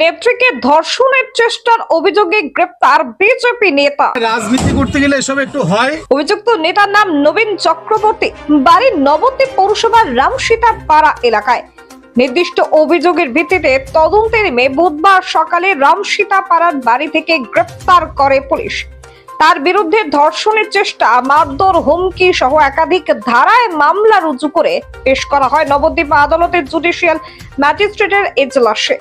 নেত্রীকে ধর্ষণের চেষ্টার অভিযোগে গ্রেপ্তার বিজেপি নেতা। রাজনীতি করতে গেলে এসব একটু হয়। অভিযুক্ত নেতার নাম নবীন চক্রবর্তী বাড়ি নবদ্বীপ পৌরসভার রামসীতা পাড়া এলাকায়। নির্দিষ্ট অভিযোগের ভিত্তিতে তদন্তে নেমে বুধবার সকালে রামসীতা পাড়ার বাড়ি থেকে গ্রেপ্তার করে পুলিশ। তার বিরুদ্ধে ধর্ষণের চেষ্টা মারধর হুমকি সহ একাধিক ধারায় মামলা রুজু করে পেশ করা হয় নবদ্বীপ আদালতের জুডিশিয়াল ম্যাজিস্ট্রেটের এজলাসে।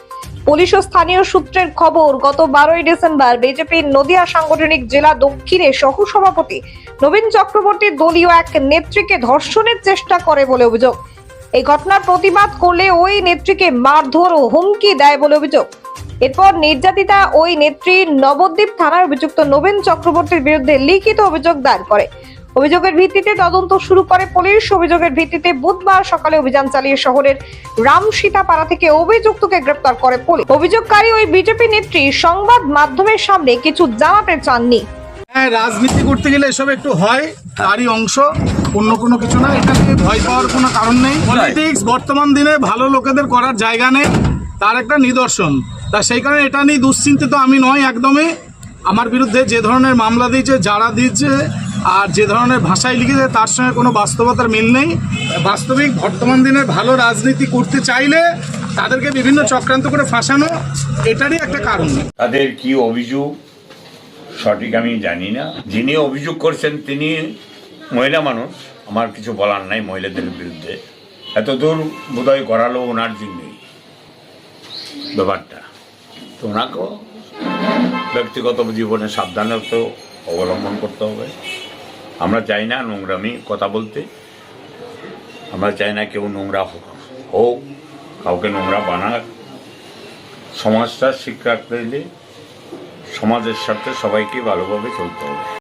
পুলিশ ও স্থানীয় সূত্রের খবর, গত বারোই ডিসেম্বর বিজেপির নদিয়া সাংগঠনিক জেলা দক্ষিণে সহসভাপতি নবীন চক্রবর্তী দলীয় এক নেত্রীকে ধর্ষণের চেষ্টা করে বলে অভিযোগ। এই ঘটনার প্রতিবাদ করলে ওই নেত্রীকে মারধর ও হুমকি দেয় বলে অভিযোগ। এরপর নির্যাতিতা ওই নেত্রী নবদ্বীপ থানার অভিযুক্ত নবীন চক্রবর্তীর বিরুদ্ধে লিখিত অভিযোগ দায়ের করে। অভিযোগের ভিত্তিতে তদন্ত শুরু করে পুলিশ। অভিযোগের ভিত্তিতে বুধবার সকালে অভিযান চালিয়ে শহরের রামসীতাপাড়া থেকে অভিযুক্তকে গ্রেপ্তার করে পুলিশ। অভিযোগকারী ওই বিজেপি নেত্রী সংবাদ মাধ্যমের সামনে কিছু জানাতে চাননি। হ্যাঁ রাজনীতি করতে গেলে এসব একটু হয় তারই অংশ অন্য কোনো কিছু না। এটাকে ভয় পাওয়ার কোনো কারণ নেই। পলিটিক্স বর্তমান দিনে ভালো লোকেদের করার জায়গা নেই তার একটা নিদর্শন। তা সেই কারণে এটা নিয়ে দুশ্চিন্তিত আমি নয় একদমই। আমার বিরুদ্ধে যে ধরনের মামলা দিয়েছে যারা দিয়েছে আর যে ধরনের ভাষায় লিখেছে, তার সঙ্গে কোনো বাস্তবতার মিল নেই। বাস্তবিক বর্তমান দিনে ভালো রাজনীতি করতে চাইলে তাদেরকে বিভিন্ন চক্রান্ত করে ফাঁসানো, এটারই একটা কারণ। তাদের কি অভিযোগ? সঠিক আমি জানি না। যিনি অভিযোগ করছেন, তিনি মহিলা মানুষ। আমার কিছু বলার নাই মহিলাদের বিরুদ্ধে। এত দূর বোধহয় করালো ওনার জন্যই ব্যাপারটা। তো ওনাকেও ব্যক্তিগত জীবনে সাবধানতা অবলম্বন করতে হবে। আমরা চাই না নোংরামি, কথা বলতে। আমরা চাই না কেউ নোংরা হোক। কাউকে নোংরা বানাক। সমাজটা শিক্ষা হলে সমাজের সাথে সবাইকে ভালোভাবে চলতে হবে।